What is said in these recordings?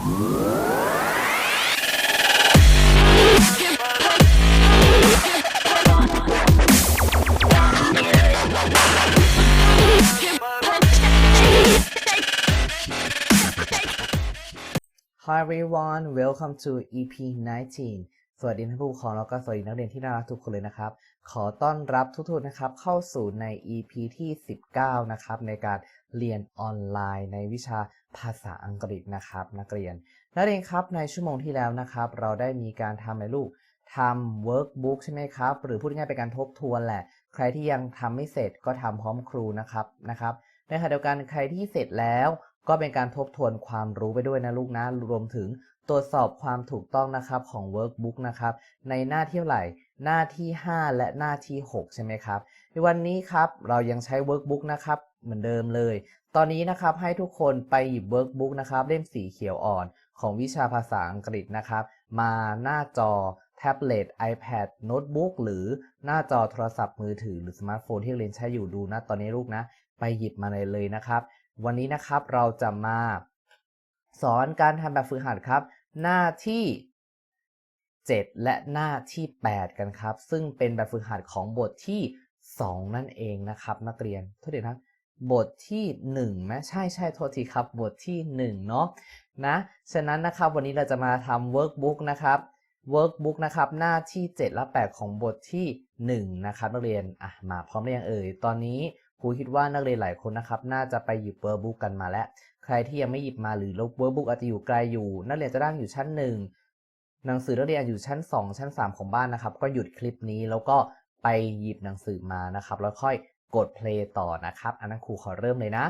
Hi everyone welcome to EP 19สวัสดีท่านผู้ปกครองแล้วก็สวัสดีนักเรียนที่น่ารักทุกคนเลยนะครับ ขอต้อนรับทุกท่านนะครับเข้าสู่ใน EP ที่ 19 นะครับในการ เรียนออนไลน์ในวิชาภาษาอังกฤษนะครับ นักเรียน นักเรียนครับในชั่วโมงที่แล้วนะครับ เราได้มีการทำอะไรลูกทำ workbook ใช่ไหมครับ หรือพูดง่ายๆเป็นการทบทวนแหละ ใครที่ยังทำไม่เสร็จก็ทำพร้อมครูนะครับนะครับในขณะเดียวกันใครที่เสร็จแล้วก็เป็นการทบทวนความรู้ไปด้วยนะลูกนะรวมถึงตรวจสอบความถูกต้องนะครับของ workbook นะครับในหน้าที่เท่าไหร่หน้าที่ 5 และหน้าที่ 6 ใช่ไหมครับในวันนี้ครับเรายังใช้ workbook นะครับ เหมือนเดิมเลย ตอนนี้นะครับให้ทุกคนไปหยิบ workbook นะครับเล่มสีเขียวอ่อนของวิชาภาษาอังกฤษนะครับ มาหน้าจอแท็บเล็ต iPad โน้ตบุ๊กหรือหน้าจอโทรศัพท์มือถือหรือสมาร์ทโฟนที่เรียนใช้อยู่ดูนะตอนนี้ลูกนะ ไปหยิบมาเลยเลยนะครับ วันนี้นะครับเราจะมา สอนการทำแบบฝึกหัดครับ หน้าที่ 7 และหน้าที่ 8 กันครับ ซึ่งเป็นแบบฝึกหัดของบทที่ 2 นั่นเองนะครับ นักเรียนโทษทีนะ บทที่1ไหมใช่ใช่โทษทีครับ บทที่ 1 เนาะนะฉะนั้นนะครับวันนี้เราจะมาทำ workbook นะครับ workbook นะครับหน้าที่ 7 และ 8 ของบทที่ 1 นะครับนักเรียนอะมาพร้อมหรือยังเอ่ยตอนนี้ครูคิดว่านักเรียนหลายคนนะครับ น่าจะไปหยิบ workbook กันมาแล้ว ใครที่ยังไม่หยิบมาหรือลบ workbook อาจจะอยู่ไกลอยู่ นักเรียนจะนั่งอยู่ชั้น 1 หนังสือนักเรียนอยู่ชั้น 2 ชั้น 3 ของบ้านนะครับ ก็หยุดคลิปนี้แล้วก็ไปหยิบหนังสือมานะครับ แล้วค่อย กด play ต่อนะครับ อันนั้นครูขอเริ่มเลยนะ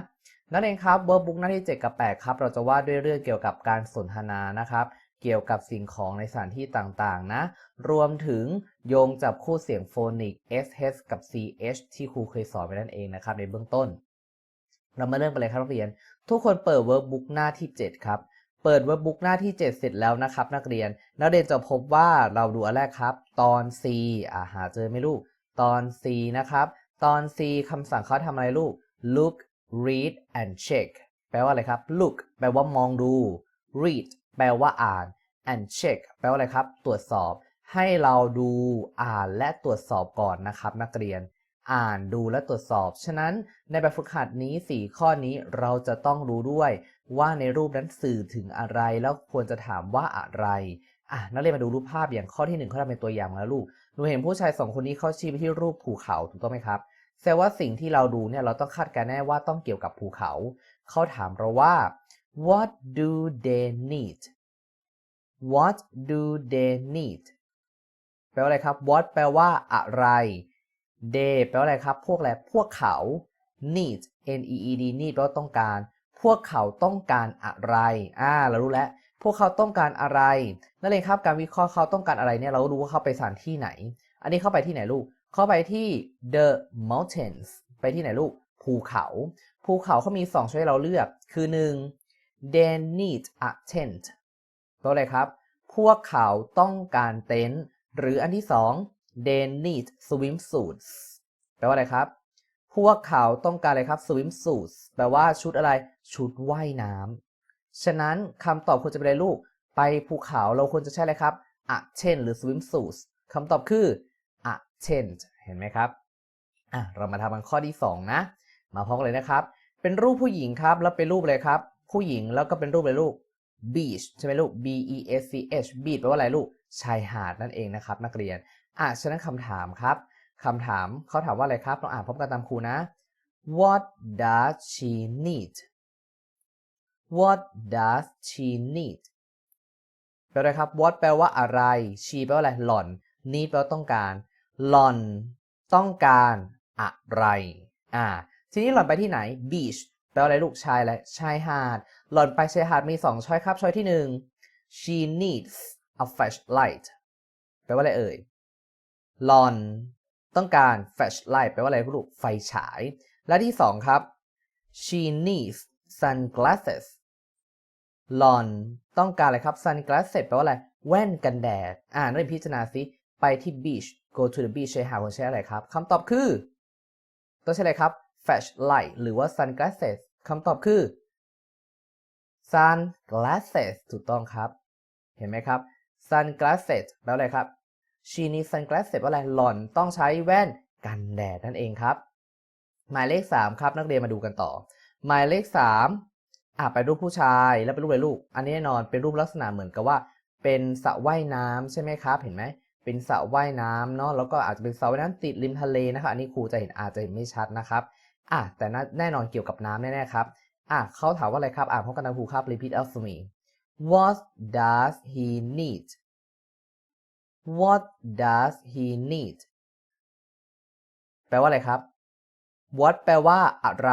นักเรียนครับ workbook หน้าที่ 7 กับ 8 ครับ เราจะว่าด้วยเรื่องเกี่ยวกับการสนทนานะครับ เกี่ยวกับสิ่งของในสถานที่ต่างๆ นะ รวมถึงโยงจับคู่เสียงโฟนิก sh กับ ch ที่ครูเคยสอนไปนั่นเองนะครับ ในเบื้องต้น เรามาเริ่มกันเลยครับนักเรียน ทุกคนเปิด workbook หน้าที่ 7 ครับ เปิด workbook หน้าที่ 7 เสร็จแล้วนะครับ นักเรียน นักเรียนจะพบว่าเราดูอันแรกครับ ตอน C อ่าหาเจอไหมลูก ตอน C นะครับ ตอน C คำสั่งเขาทำอะไรลูก look read and check แปลว่าอะไรครับ look แปลว่ามองดู read แปลว่าอ่าน and check แปลว่าอะไรครับ ตรวจสอบ ให้เราดูอ่านและตรวจสอบก่อนนะครับนักเรียน อ่านดูและตรวจสอบ ฉะนั้นในแบบฝึกหัดนี้ 4 ข้อนี้เราจะต้องรู้ด้วยว่าในรูปนั้นสื่อถึงอะไรแล้วควรจะถามว่าอะไรอะนักเรียนมาดูรูปภาพอย่างข้อที่ 1เขาทำเป็นตัวอย่างมาแล้วลูก นูเห็นผู้ชายสองคนนี้เขาชี้ไปที่รูปภูเขาถูกต้องไหมครับแสดงว่าสิ่งที่เราดูเนี่ยเราต้องคาดการณ์แน่ว่าต้องเกี่ยวกับภูเขา เขาถามเราว่า what do they need what do they need แปลว่าอะไรครับ what แปลว่าอะไร they แปลว่าอะไรครับ พวกอะไร พวกเขา need n e e d need แปลว่าต้องการ พวกเขาต้องการอะไร อ่า เรารู้แล้ว พวกเขาต้องการอะไรนั่นเองครับการวิเคราะห์เขาต้องการอะไรเนี่ยเรารู้ว่าเขาไปสถานที่ไหน อันนี้เข้าไปที่ไหนลูก เข้าไปที่ the mountains ไปที่ไหนลูก ภูเขา ภูเขาเขามี 2 ช่วยเราเลือก คือ 1 they need a tent แปลว่าอะไรครับ พวกเขาต้องการเต็นท์หรืออันที่ 2 they need swimsuits แปลว่าอะไรครับ พวกเขาต้องการอะไรครับ swimsuits แปลว่าชุดอะไร ชุดว่ายน้ำ ฉะนั้นคำตอบควรจะเป็นอะไรลูก ไปภูเขาเราควรจะใช้อะไรครับ a tent หรือ swimsuit คำตอบคือ a tent เห็นไหมครับอะเรามาทำกันข้อที่ 2 นะ มาพร้อมกันเลยนะครับ เป็นรูปผู้หญิงครับ แล้วเป็นรูปอะไรครับ ผู้หญิงแล้วก็เป็นรูปอะไรลูก beach ใช่ไหมลูก b e a c h beach แปลว่าอะไรลูก ชายหาดนั่นเองนะครับ นักเรียนอะฉะนั้นคำถามครับคำถามเขาถามว่าอะไรครับลองอ่านพร้อมกันตามครูนะ What does she need What does she need แปลว่าอะไรครับ What แปลว่าอะไร she แปลว่าอะไรหล่อน need แปลว่าต้องการ หล่อนต้องการอะไร อ่า ทีนี้หล่อนไปที่ไหน beach แปลว่าอะไรลูกชายอะชายหาด หล่อนไปชายหาดมีสองช้อยครับ ช้อยที่หนึ่ง she needs a flashlight แปลว่าอะไรเอ่ย หล่อนต้องการ flashlight แปลว่าอะไรลูกไฟฉาย และที่สองครับ she needs sunglasses หล่อนต้องการอะไรครับ sunglasses แปลว่าอะไร แว่นกันแดด อ่านเรียนพิจารณาสิ ไปที่ beach go to the beach ใช้หาคนใช้อะไรครับ คำตอบคือ ต้องใช้อะไรครับ flashlight หรือว่า sunglasses คำตอบคือ sunglasses ถูกต้องครับ เห็นไหมครับ sunglasses แปลว่าอะไรครับ she needs sunglasses ว่าอะไร หล่อนต้องใช้แว่นกันแดดนั่นเองครับ หมายเลข 3 ครับ นักเรียนมาดูกันต่อ หมายเลข 3 อะไปรูปผู้ชายแล้วเป็นรูปอะไรลูก อันนี้แน่นอนเป็นรูปลักษณะเหมือนกับว่า เป็นสระว่ายน้ำใช่ไหมครับ เห็นไหมเป็นสระว่ายน้ำเนาะแล้วก็อาจจะเป็นสระว่ายน้ำติดริมทะเลนะครับอันนี้ครูจะเห็นอาจจะเห็นไม่ชัดนะครับอะแต่แน่นอนเกี่ยวกับน้ำแน่ๆครับอะเขาถามว่าอะไรครับอ่านพร้อมกันนะครูครับ repeat after me What does he need What does he need แปลว่าอะไรครับ What แปลว่าอะไร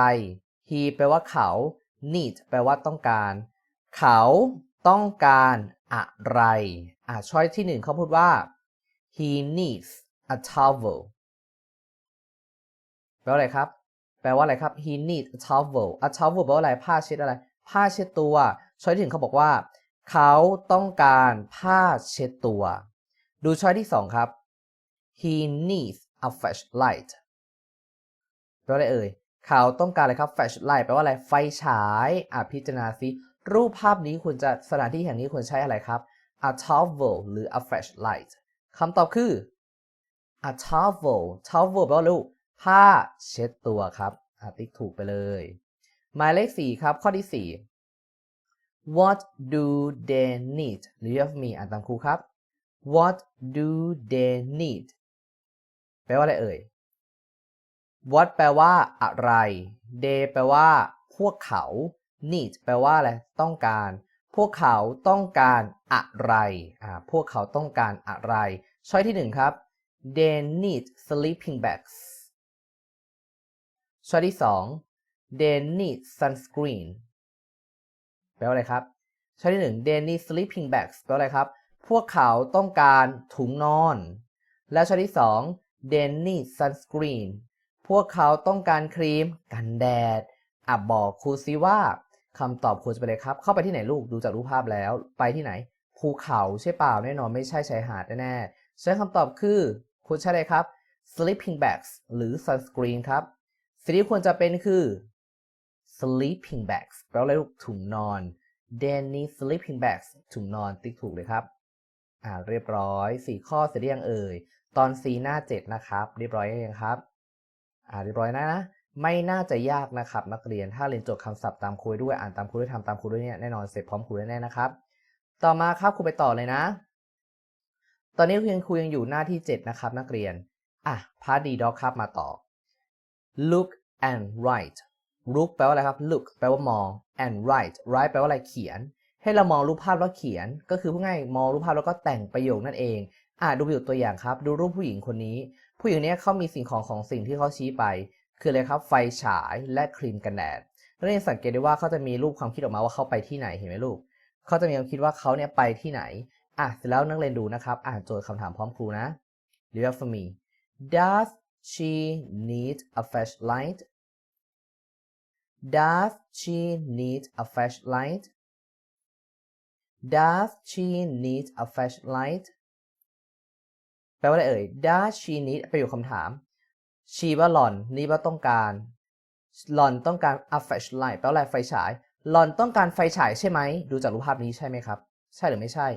He แปลว่าเขา need แปลว่าต้องการ เขาต้องการอะไร อะช้อยที่หนึ่งเขาพูดว่า he needs a towel แปลว่าอะไรครับ แปลว่าอะไรครับ he needs a towel a towel แปลว่าอะไร ผ้าเช็ดอะไร ผ้าเช็ดตัว ช้อยที่หนึ่งเขาบอกว่า เขาต้องการผ้าเช็ดตัว ดูช้อยที่สองครับ he needs a flashlight แปลว่าอะไรเอ่ย เขาต้องการอะไรครับ flashlight แปลว่าอะไร ไฟฉายอะพิจารณาซิรูปภาพนี้ควรจะสถานที่แห่งนี้ควรใช้อะไรครับ a towel หรือ a flashlight คำตอบคือ a towel towel แปลว่าลูกผ้าเช็ดตัวครับอติ๊กถูกไปเลย หมายเลขสี่ครับ ข้อที่สี่ what do they need หรือ of me อ่านตามครูครับ what do they need แปลว่าอะไรเอ่ย what แปลว่าอะไร they แปลว่า พวกเขา need แปลว่าอะไร ต้องการ พวกเขาต้องการอะไร อ่า พวกเขาต้องการอะไร ช้อยที่หนึ่งครับ they need sleeping bags ช้อยที่สอง they need sunscreen แปลว่าอะไรครับ ช้อยที่หนึ่ง they need sleeping bags แปลว่าอะไรครับ พวกเขาต้องการถุงนอน และช้อยที่สอง they need sunscreen พวกเขาต้องการครีม กันแดดอะบอกครูซิว่าคำตอบครูจะไปเลยครับ เข้าไปที่ไหนลูกดูจากรูปภาพแล้ว ไปที่ไหน ภูเขาใช่เปล่าแน่นอนไม่ใช่ชายหาดแน่ๆใช้คำตอบคือครูใช่เลยครับ sleeping bags หรือ sunscreen ครับสิ่งที่ควรจะเป็นคือ sleeping bags แปลว่าอะไรลูกถุงนอน they need sleeping bags ถุงนอนติ๊กถูกเลยครับ อ่าเรียบร้อย 4 ข้อเสร็จหรือยังเอ่ย ตอน C หน้า 7 นะครับ เรียบร้อยยังครับ อ่าเรียบร้อยนะนะไม่น่าจะยากนะครับ นักเรียนถ้าเรียนโจทย์คำศัพท์ตามครูด้วยอ่านตามครูด้วยทำตามครูด้วยเนี่ยแน่นอนเสร็จพร้อมครูแน่ๆนะครับ ต่อมาครับครูไปต่อเลยนะ ตอนนี้ครูยังครูยังอยู่หน้าที่ 7 นะครับ นักเรียนอะพาร์ทดีด็อกครับมาต่อ look and write look แปลว่าอะไรครับ look แปลว่ามอง and write write แปลว่าอะไรเขียน ให้เรามองรูปภาพแล้วเขียน ก็คือพูดง่ายมองรูปภาพแล้วก็แต่งประโยคนั่นเองอะดูประโยคตัวอย่างครับ ดูรูปผู้หญิงคนนี้ ผู้หญิงเนี้ยเขามีสิ่งของของสิ่งที่เขาชี้ไป คืออะไรครับไฟฉายและครีมกันแดดนักเรียนสังเกตได้ว่าเขาจะมีรูปความคิดออกมาว่าเขาไปที่ไหนเห็นไหมลูกเขาจะมีความคิดว่าเขาเนี่ยไปที่ไหนอะเสร็จแล้วนักเรียนดูนะครับ อ่านโจทย์คำถามพร้อมครูนะ Read for me Does she need a flashlight Does she need a flashlight Does she need a flashlight แปลว่าอะไรเอ่ย Does she need ประโยคคำถาม she ว่าหล่อนนี่ว่าต้องการ หล่อนต้องการ a flashlight แปลว่าอะไรไฟฉาย หล่อนต้องการไฟฉายใช่ไหม ดูจากรูปภาพนี้ใช่ไหมครับ ใช่หรือไม่ใช่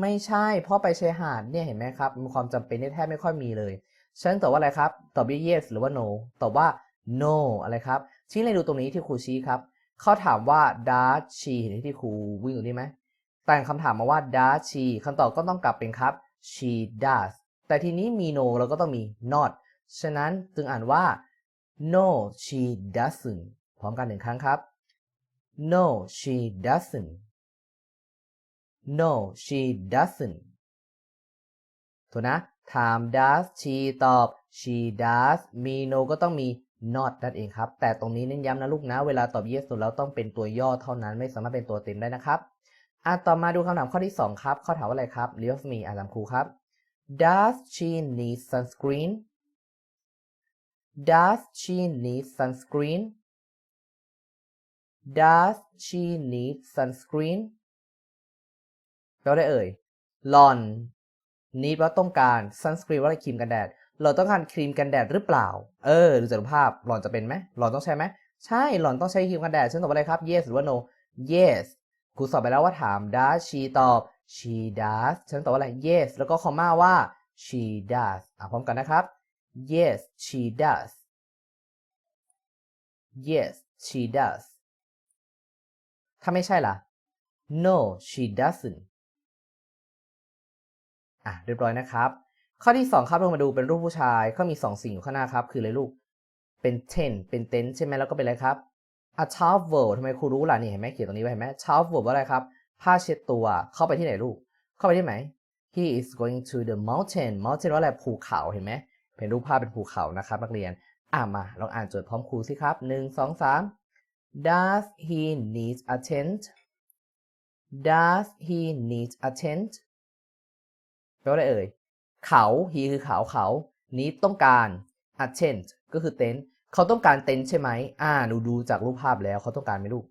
ไม่ใช่ เพราะไปชายหาดเนี่ยเห็นไหมครับ มีความจำเป็นแทบไม่ค่อยมีเลยฉันตอบว่าอะไรครับ ตอบว่า yes หรือว่า no ตอบว่า no อะไรครับ ชี้เลยดูตรงนี้ที่ครูชี้ครับ เขาถามว่า does she เห็นที่ครูวิ่งอยู่นี่ไหมแต่งคำถามมาว่า does she คำตอบก็ต้องกลับเป็นครับ she does แต่ทีนี้มี no เราก็ต้องมี not ฉะนั้นจึงอ่านว่า no she doesn't พร้อมกันหนึ่งครั้งครับ no she doesn't no she doesn't ถูกนะ ถาม does she ตอบ she does มี no ก็ต้องมี not นั่นเองครับ แต่ตรงนี้เน้นย้ำนะลูกนะ เวลาตอบ yes แล้วต้องเป็นตัวย่อเท่านั้นไม่สามารถเป็นตัวเต็มได้นะครับอะต่อมาดูคำถามข้อที่ 2 ครับเขาถามว่าอะไรครับ read of me อ่านตามครูครับ does she need sunscreen does she need sunscreen does she need sunscreen แปลว่าอะไรเอ่ย หลอน need ว่าต้องการ sunscreen ว่าอะไรครีมกันแดดหล่อนต้องการครีมกันแดดหรือเปล่า เออดูจากรูปภาพ หลอนจะเป็นไหม หลอนต้องใช้ไหม ใช่ หลอนต้องใช้ครีมกันแดดฉันตอบว่าอะไรครับ yes หรือว่า no yes ครูสอบไปแล้วว่าถาม does she ตอบ she does ฉันตอบว่าอะไร yes แล้วก็คอมมาว่า she does อะพร้อมกันนะครับ yes she does yes she does ถ้าไม่ใช่ล่ะ no she doesn't อะเรียบร้อยนะครับ ข้อที่ 2 ครับลงมาดูเป็นรูปผู้ชายก็มี 2 สิ่งอยู่ข้างหน้าครับ คืออะไรลูก เป็น ten เป็น tent ใช่ไหมแล้วก็เป็นอะไรครับ a towel ทำไมครูรู้ล่ะนี่เห็นไหมเขียนตรงนี้ไว้เห็นไหม towel ว่าอะไรครับ ผ้าเช็ดตัวเข้าไปที่ไหนลูก เข้าไปที่ไหน he is going to the mountain mountain ว่าอะไรภูเขาเห็นไหมเป็นรูปภาพเป็นภูเขานะครับนักเรียนอะมาลองอ่านโจทย์พร้อมครูสิครับหนึ่งสองสาม does he need a tent does he need a tent แปลว่าอะไรเอ่ยเขา he คือเขาเขา need ต้องการ a tent ก็คือเต็นท์เขาต้องการเต็นท์ใช่ไหมอ่าหนูดูจากรูปภาพแล้วเขาต้องการไหมลูก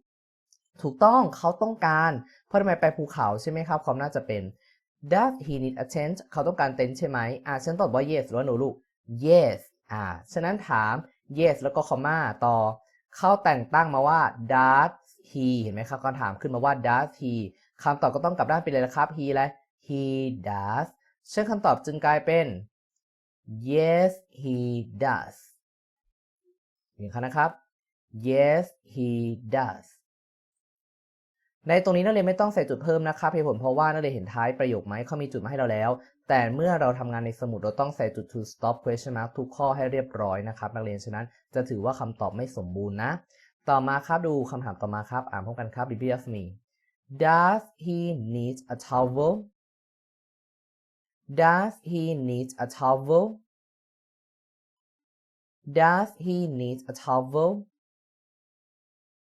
ถูกต้องเขาต้องการ พราะทำไมไปภูเขาใช่ไหมครับความน่าจะเป็น does he need a tent เขาต้องการเต็นท์ใช่ไหมอ่าฉันตอบว่า yes หรือว่า no ลูก yes อ่าฉะนั้นถาม yes แล้วก็ comma ต่อ เขาแต่งตั้งมาว่า does he เห็นไหมครับคำถามขึ้นมาว่า does he คำตอบก็ต้องกลับด้านไปเลยนะครับ he อะไร he does ซึ่งคำตอบจึงกลายเป็น yes he does อย่างคนะครับ yes he does ในตรงนี้นักเรียนไม่ต้องใส่จุดเพิ่มนะครับเหตุผลเพราะว่านักเรียนเห็นท้ายประโยคไหมเขามีจุดมาให้เราแล้ว แต่เมื่อเราทำงานในสมุดเราต้องใส่จุด to stop question mark ทุกข้อให้เรียบร้อยนะครับ นักเรียนฉะนั้นจะถือว่าคำตอบไม่สมบูรณ์นะ ต่อมาครับดูคำถามต่อมาครับอ่านพร้อมกันครับ repeat after me Does he need a towel Does he need a towel Does he need a towel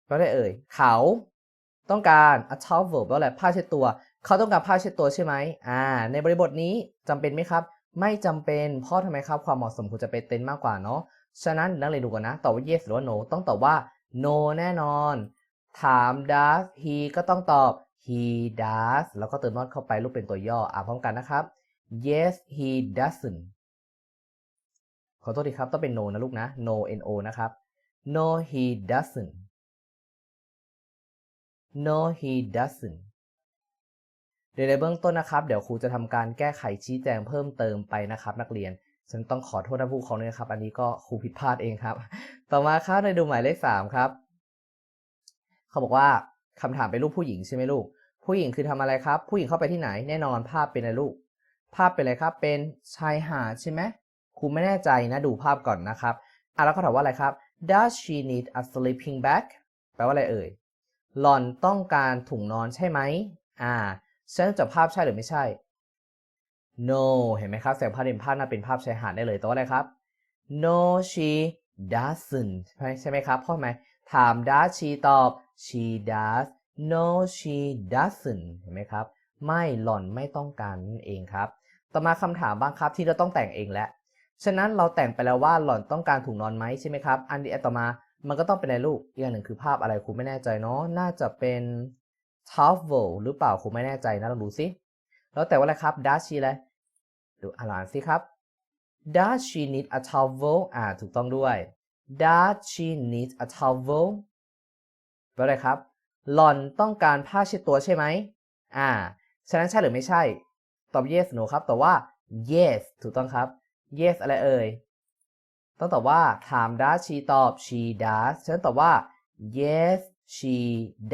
แปลว่าอะไรเอ่ยเขา ต้องการ a towel แปลว่าอะไรผ้าเช็ดตัว เขาต้องการผ้าเช็ดตัวใช่ไหมอ่า ในบริบทนี้จำเป็นไหมครับ ไม่จำเป็น เพราะทำไมครับ ความเหมาะสมควรจะเป็นเต็นมากกว่าเนาะ ฉะนั้นนักเรียนดูกันนะ ตอบว่า yes หรือว่า no ต้องตอบว่า no แน่นอน ถาม does he ก็ต้องตอบ he does แล้วก็เติม not เข้าไปรูปเป็นตัวย่อ อ่านพร้อมกันนะครับ yes he doesn't ขอโทษทีครับ ต้องเป็น no นะลูกนะ no no นะครับ no he doesn't no he doesn't เดี๋ยวในเบื้องต้นนะครับ เดี๋ยวครูจะทำการแก้ไขชี้แจงเพิ่มเติมไปนะครับ นักเรียนฉันต้องขอโทษท่านผู้ปกครองด้วยครับ อันนี้ก็ครูผิดพลาดเองครับ ต่อมาครับในดูหมายเลขสามครับ เขาบอกว่าคำถามเป็นรูปผู้หญิงใช่ไหมลูก ผู้หญิงคือทำอะไรครับ ผู้หญิงเข้าไปที่ไหน แน่นอนภาพเป็นอะไรลูก ภาพเป็นอะไรครับ เป็นชายหาดใช่ไหมครูไม่แน่ใจนะดูภาพก่อนนะครับ อะแล้วเขาถามว่าอะไรครับ Does she need a sleeping bag แปลว่าอะไรเอ่ย หล่อนต้องการถุงนอนใช่ไหม อ่า ฉันจะภาพใช่หรือไม่ใช่ no เห็นไหมครับแสงภาพเป็นภาพน่าเป็นภาพชายหาดได้เลยตัวอะไรครับ no she doesn't ใช่ไหมครับเพราะไหมถาม does she ตอบ she does no she doesn't เห็นไหมครับ ไม่หล่อนไม่ต้องการนั่นเองครับ ต่อมาคำถามบ้างครับที่เราต้องแต่งเองแล้วฉะนั้นเราแต่งไปแล้วว่าหล่อนต้องการถุงนอนไหมใช่ไหมครับ อันนี้ต่อมา มันก็ต้องเป็นอะไรลูกอีกอย่างหนึ่งคือภาพอะไรครูไม่แน่ใจเนาะน่าจะเป็น towel หรือเปล่าครูไม่แน่ใจนะลองดูสิแล้วแต่ว่าอะไรครับ does she อะไรดูอ่านสิครับ does she need a towel อ่าถูกต้องด้วย does she need a towel แปลว่าอะไรครับ หล่อนต้องการผ้าเช็ดตัวใช่ไหมอ่าฉะนั้นใช่หรือไม่ใช่ ตอบ yes no ครับแต่ว่า yes ถูกต้องครับ yes อะไรเอ่ย ต้องตอบว่า ถาม does she ตอบ she does ฉะนั้นตอบว่า yes she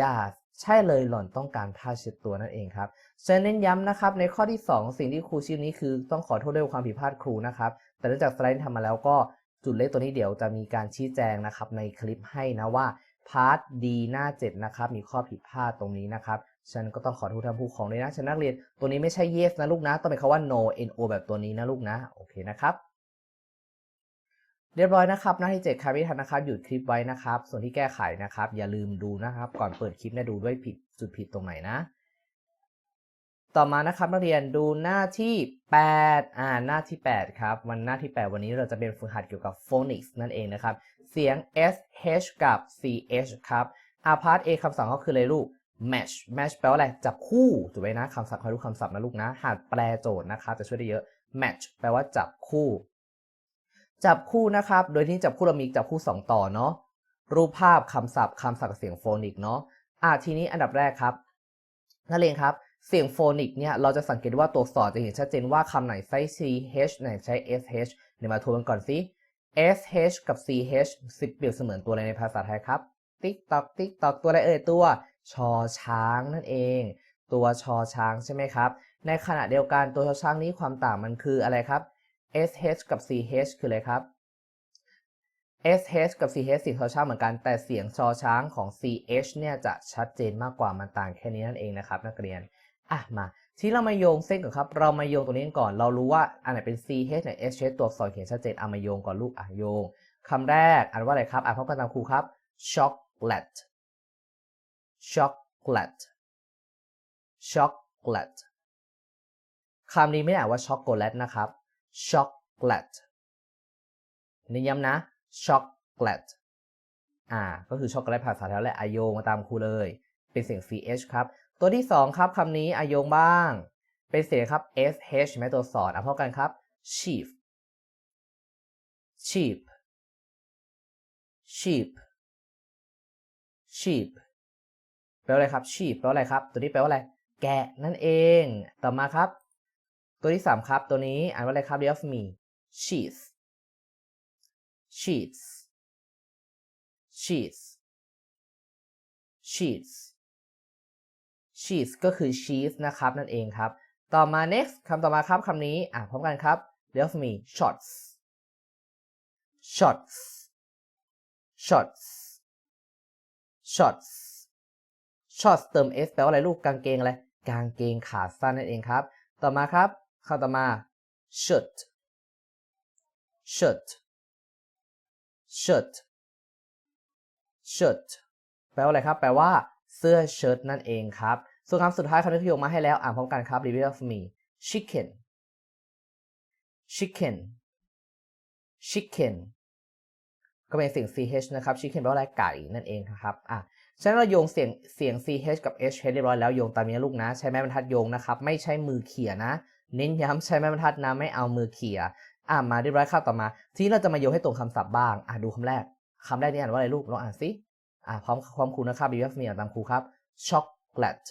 does ใช่เลยหล่อนต้องการผ้าเช็ดตัวนั่นเองครับฉะนั้นเน้นย้ำนะครับในข้อที่ 2 สิ่งที่ครูชี้นี้คือต้องขอโทษด้วยความผิดพลาดครูนะครับ แต่เนื่องจากสไลด์ทำมาแล้วก็จุดเลขตัวนี้เดี๋ยวจะมีการชี้แจงนะครับในคลิปให้นะว่าพาร์ท D หน้า 7 นะครับ มีข้อผิดพลาดตรงนี้นะครับฉันก็ต้องขอโทษท่านผู้ปกครองด้วยนะฉันนักเรียนตัวนี้ไม่ใช่ yes นะลูกนะ ต้องเป็นคำว่า no no แบบตัวนี้นะลูกนะ โอเคนะครับ เรียบร้อยนะครับหน้าที่7ครไม่ทันนะครับหยุดคลิปไว้นะครับ ส่วนที่แก้ไขนะครับ อย่าลืมดูนะครับ ก่อนเปิดคลิปเนี่ยดูด้วยผิดจุดผิดตรงไหนนะ ต่อมานะครับนักเรียนดูหน้าที่ 8 อ่าหน้าที่ 8 ครับ วันหน้าที่ 8 วันนี้เราจะเป็นฝึกหัดเกี่ยวกับ phonics นั่นเองนะครับ เสียง s h กับ c h ครับอาพาร์ท a คำสั่งก็คืออะไรลูก match match แปลว่าอะไรจับคู่ถูกไหมนะคำศัพท์คอยรู้คำศัพท์นะลูกนะหากแปลโจทย์นะครับจะช่วยได้เยอะ match แปลว่าจับคู่ จับคู่นะครับ โดยที่จับคู่เรามีจับคู่ 2 ต่อเนาะ รูปภาพคำศัพท์คำศัพท์เสียงโฟนิกเนาะ อ่าทีนี้อันดับแรกครับนักเรียนครับ เสียงโฟนิกเนี่ยเราจะสังเกตว่าตัวอักษรจะเห็นชัดเจนว่าคำไหนใช้ ch ไหนใช้ sh เดี๋ยวมาทวนกันก่อนสิ sh กับ ch สิบเปรียบเสมือนตัวอะไรในภาษาไทยครับ ติ๊กตอกติ๊กตอกตัวอะไรเอ่ยตัวชอช้างนั่นเอง ตัวชอช้างใช่ไหมครับ ในขณะเดียวกันตัวชอช้างนี้ความต่างมันคืออะไรครับ sh กับ ch คืออะไรครับ sh กับ ch เสียงชอช้างเหมือนกัน แต่เสียงชอช้างของ ch เนี่ยจะชัดเจนมากกว่ามันต่างแค่นี้นั่นเองนะครับ นักเรียนอะมาที่เรามาโยงเส้นก่อนครับ เรามาโยงตรงนี้ก่อน เรารู้ว่าอันไหนเป็น ch ไหน sh ตัวอักษรเขียนชัดเจนเอามาโยงก่อนลูกอะโยงคำแรกอ่านว่าอะไรครับอ่านพร้อมกันตามครูครับ chocolate chocolate chocolate คำนี้ไม่ได้อ่านว่าช็อกโกแลตนะครับ chocolate นี่ย้ำนะ chocolate อ่า ก็คือช็อกโกแลตภาษาไทยแหละอาโยงมาตามครูเลย เป็นเสียง ch ครับ ตัวที่สองครับคำนี้อาโยงบ้าง เป็นเสียงครับ sh ใช่ไหมตัวสอนอะพร้อมกันครับ sheep sheep sheep sheep แปลว่าอะไรครับ sheep แปลว่าอะไรครับ ตัวนี้แปลว่าอะไร แกะนั่นเอง ต่อมาครับ ตัวที่สามครับ ตัวนี้อ่านว่าอะไรครับ read of me sheets sheets sheets sheets sheets ก็คือ sheets นะครับ นั่นเองครับ ต่อมา next คำต่อมาครับคำนี้อ่านพร้อมกันครับ read of me shots shots shots shots shots เติม s แปลว่าอะไรลูกกางเกงอะไรกางเกงขาสั้นนั่นเองครับ ต่อมาครับ คำต่อมา shirt shirt shirt shirt แปลว่าอะไรครับ แปลว่าเสื้อเชิ้ตนั่นเองครับ ส่วนคำสุดท้ายคำที่พี่ยกมาให้แล้ว อ่านพร้อมกันครับ repeat of me chicken chicken chicken ก็เป็นเสียง ch นะครับ chicken แปลว่าอะไรไก่นั่นเองครับ อะฉะนั้นเราโยงเสียงเสียง ch กับ h เรียบร้อยแล้วโยงตามนี้ลูกนะ ใช้ไม้บรรทัดโยงนะครับ ไม่ใช้มือเขี่ยนะ เน้นย้ำใช้ไม้บรรทัดนะไม่เอามือเขี่ยอะมาเรียบร้อยครับต่อมา ทีนี้เราจะมาโยงให้ตรงคำศัพท์บ้าง อะดูคำแรกคำแรกนี่อ่านว่าอะไรลูกลองอ่านสิอะพร้อมพร้อมครูนะครับ BF มีอ่านตามครูครับ chocolate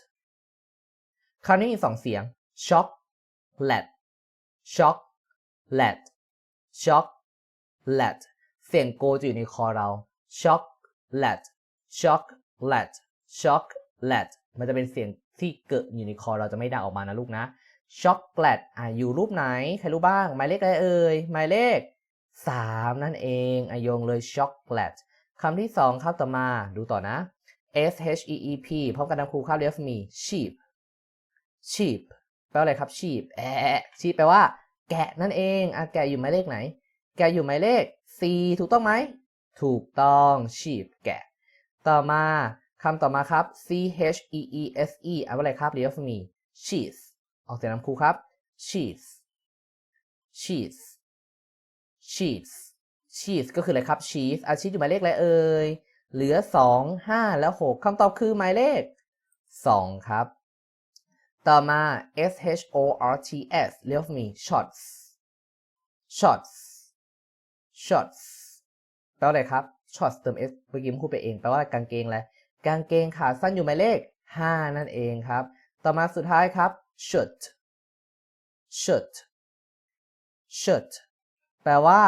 คราวนี้มีสองเสียง chocolate chocolate chocolate เสียงโกจะอยู่ในคอเรา chocolate chocolate chocolate มันจะเป็นเสียงที่เกิดอยู่ในคอเราจะไม่ดังออกมานะลูกนะ chocolate อะอยู่รูปไหนใครรู้บ้าง หมายเลขอะไรเอ่ยหมายเลข 3 นั่นเองอายงเลย chocolate คำที่ 2 ครับต่อมาดูต่อนะ s h e e p พร้อมกันนำครูข้าวเรียกมี sheep sheep แปลว่าอะไรครับ sheep แอะ sheep แปลว่า แกะนั่นเองอะแกะอยู่หมายเลขไหน แกะอยู่หมายเลข4ถูกต้องไหม ถูกต้อง sheep แกะ ต่อมาคำต่อมาครับ c h e e s e อ่านว่าอะไรครับเรียกมี cheese ออกเสียงนำครูครับ cheese cheese cheese cheese ก็คืออะไรครับ cheese อาชีพอยู่หมายเลขอะไรเอ่ย เหลือ 2 5 แล้ว 6คำตอบคือหมายเลข 2 ครับ ต่อมา s h o r t s เรียกมี shots shots shots แปลว่าอะไรครับ shots เติม s เมื่อกี้พูดไปเอง แปลว่ากางเกงอะไร กางเกงขาสั้นอยู่หมายเลข 5 นั่นเองครับ ต่อมาสุดท้ายครับ shirt shirt shirt แปลว่า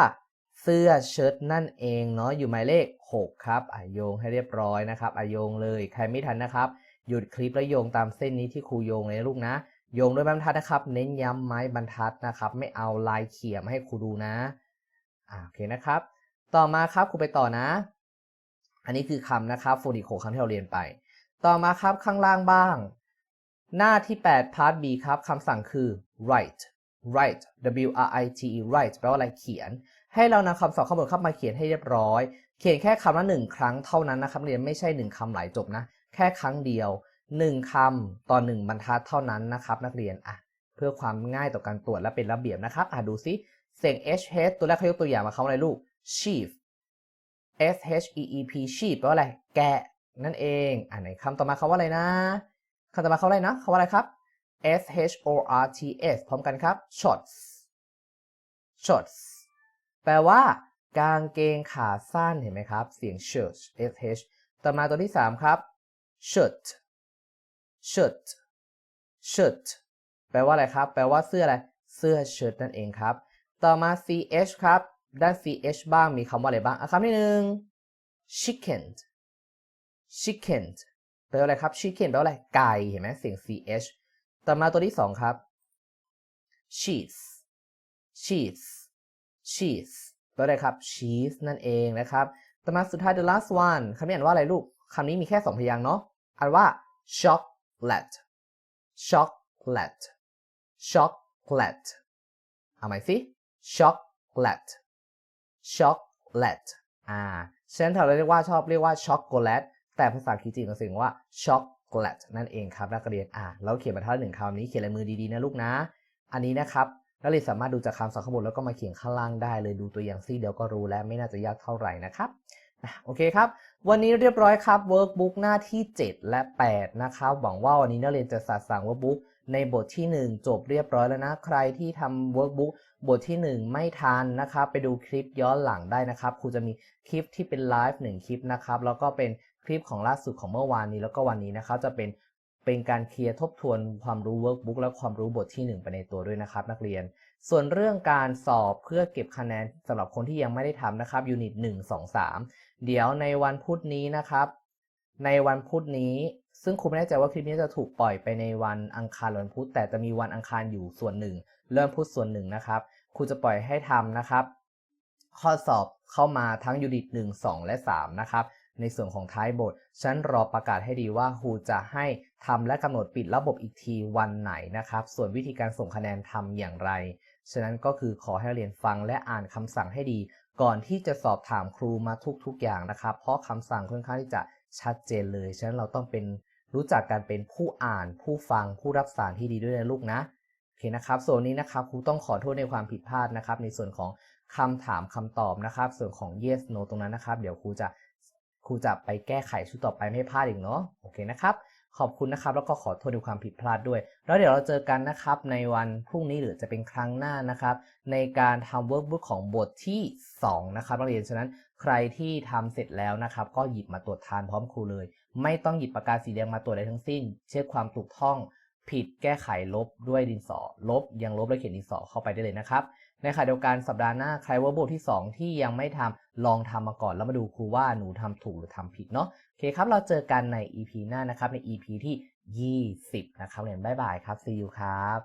เสื้อเชิ้ตนั่นเองเนาะอยู่หมายเลข 6 ครับอะโยงให้เรียบร้อยนะครับอะโยงเลยใครไม่ทันนะครับ หยุดคลิปแล้วโยงตามเส้นนี้ที่ครูโยงเลยลูกนะ โยงด้วยม้บรรทัดนะครับ เน้นย้ำไม้บรรทัดนะครับ ไม่เอาลายเขี่ยมาให้ครูดูนะอ่าโอเคนะครับ ต่อมาครับครูไปต่อนะ อันนี้คือคำนะครับโฟนิโคคำที่เราเรียนไป ต่อมาครับข้างล่างบ้าง หน้าที่ 8 part B ครับคำสั่งคือ write write w r i t e write แปลว่าอะไรเขียน ให้เรานำคำศัพท์ข้างบนเข้ามาเขียนให้เรียบร้อย เขียนแค่คำละหนึ่งครั้งเท่านั้นนะครับเรียนไม่ใช่หนึ่งคำหลายจบนะ แค่ครั้งเดียวหนึ่งคำต่อหนึ่งบรรทัดเท่านั้นนะครับ นักเรียนอะเพื่อความง่ายต่อการตรวจและเป็นระเบียบนะครับอะดูซิเสียง h h ตัวแรกเขายกตัวอย่างมาคำว่าอะไรลูก sheep s h e e p sheep แปลว่าอะไร แกะนั่นเอง อ่าไหนคำต่อมาคำว่าอะไรนะ คำต่อมาคำว่าอะไรนะคำว่าอะไรครับ s h o r t s พร้อมกันครับ shorts shorts แปลว่ากางเกงขาสั้นเห็นไหมครับ เสียง shirt s h ต่อมาตัวที่ 3 ครับ shirt shirt shirt แปลว่าอะไรครับ แปลว่าเสื้ออะไร เสื้อเชิ้ตนั่นเองครับ ต่อมา ch ครับ ด้าน ch บ้างมีคำว่าอะไรบ้างอะคำที่หนึ่ง chicken chicken แปลว่าอะไรครับ chicken แปลว่าอะไรไก่เห็นไหมเสียง ch ต่อมาตัวที่สองครับ cheese cheese cheese แปลว่าอะไรครับ cheese นั่นเองนะครับ ต่อมาสุดท้าย the last one คำนี้อ่านว่าอะไรลูกคำนี้มีแค่สองพยางค์เนาะอ่านว่า chocolate chocolate chocolate เอาใหม่สิ chocolate chocolate อ่าฉะนั้นเราเรียกว่าชอบเรียกว่าช็อกโกแลต แต่ภาษาอังกฤษจริงเราเรียกว่าช็อกโกแลตนั่นเองครับนักเรียนอ่าเราเขียนมาเท่าหนึ่งคำนี้เขียนลายมือดีๆนะลูกนะ อันนี้นะครับนักเรียนสามารถดูจากคำศัพท์ข้างบนแล้วก็มาเขียนข้างล่างได้เลยดูตัวอย่างซี่เดียวก็รู้แล้วไม่น่าจะยากเท่าไหร่นะครับโอเคครับ วันนี้เรียบร้อยครับ workbook หน้าที่ 7 และ 8 นะครับ หวังว่าวันนี้นักเรียนจะสะสาง workbook ในบทที่ 1 จบเรียบร้อยแล้วนะ ใครที่ทำ workbook บทที่ 1 ไม่ทันนะครับ ไปดูคลิปย้อนหลังได้นะครับ ครูจะมีคลิปที่เป็นไลฟ์1คลิปนะครับ แล้วก็เป็น คลิปของล่าสุดของเมื่อวานนี้แล้วก็วันนี้นะครับจะเป็นเป็นการเคลียร์ทบทวนความรู้ workbook และความรู้บทที่ 1 ไปในตัวด้วยนะครับนักเรียน ส่วนเรื่องการสอบเพื่อเก็บคะแนนสำหรับคนที่ยังไม่ได้ทำนะครับยูนิต1 2 3 เดี๋ยวในวันพุธนี้นะครับ ในวันพุธนี้ ซึ่งครูไม่แน่ใจว่าคลิปนี้จะถูกปล่อยไปในวันอังคารหรือวันพุธแต่จะมีวันอังคารอยู่ส่วนหนึ่ง เริ่มพุธส่วนหนึ่งนะครับครูจะปล่อยให้ทำนะครับ ข้อสอบเข้ามาทั้งยูนิต 1 2 และ 3 นะครับ ในส่วนของท้ายบท ฉันรอประกาศให้ดีว่าครูจะให้ทำและกำหนดปิดระบบอีกทีวันไหนนะครับ ส่วนวิธีการส่งคะแนนทำอย่างไร ฉะนั้นก็คือขอให้เรียนฟังและอ่านคำสั่งให้ดี ก่อนที่จะสอบถามครูมาทุกๆอย่างนะครับ เพราะคำสั่งค่อนข้างที่จะชัดเจนเลย ฉะนั้นเราต้องเป็นรู้จักการเป็นผู้อ่าน ผู้ฟัง ผู้รับสารที่ดีด้วยนะลูกนะโอเคนะครับ ส่วนนี้นะครับครูต้องขอโทษในความผิดพลาดนะครับ ในส่วนของคำถามคำตอบนะครับ ส่วนของ yes no ตรงนั้นนะครับ เดี๋ยวครูจะ ครูจะไปแก้ไขชุดต่อไปไม่พลาดอีกเนาะโอเคนะครับขอบคุณนะครับ แล้วก็ขอโทษในความผิดพลาดด้วย แล้วเดี๋ยวเราเจอกันนะครับในวันพรุ่งนี้หรือจะเป็นครั้งหน้านะครับ ในการทำ workbook ของบทที่ 2 นะครับนักเรียนฉะนั้นใครที่ทำเสร็จแล้วนะครับ ก็หยิบมาตรวจทานพร้อมครูเลย ไม่ต้องหยิบปากกาสีแดงมาตรวจใดทั้งสิ้น เช็คความถูกต้องผิดแก้ไขลบด้วยดินสอ ลบยังลบและเขียนดินสอเข้าไปได้เลยนะครับ ในขณะเดียวกันสัปดาห์หน้าใครว่าบทที่ 2 ที่ยังไม่ทำลองทำมาก่อนแล้วมาดูครูว่าหนูทำถูกหรือทำผิดเนาะโอเคครับเราเจอกันใน EP หน้านะครับใน EP ที่ 20 นะครับเรียนบ๊ายบายครับ see you ครับ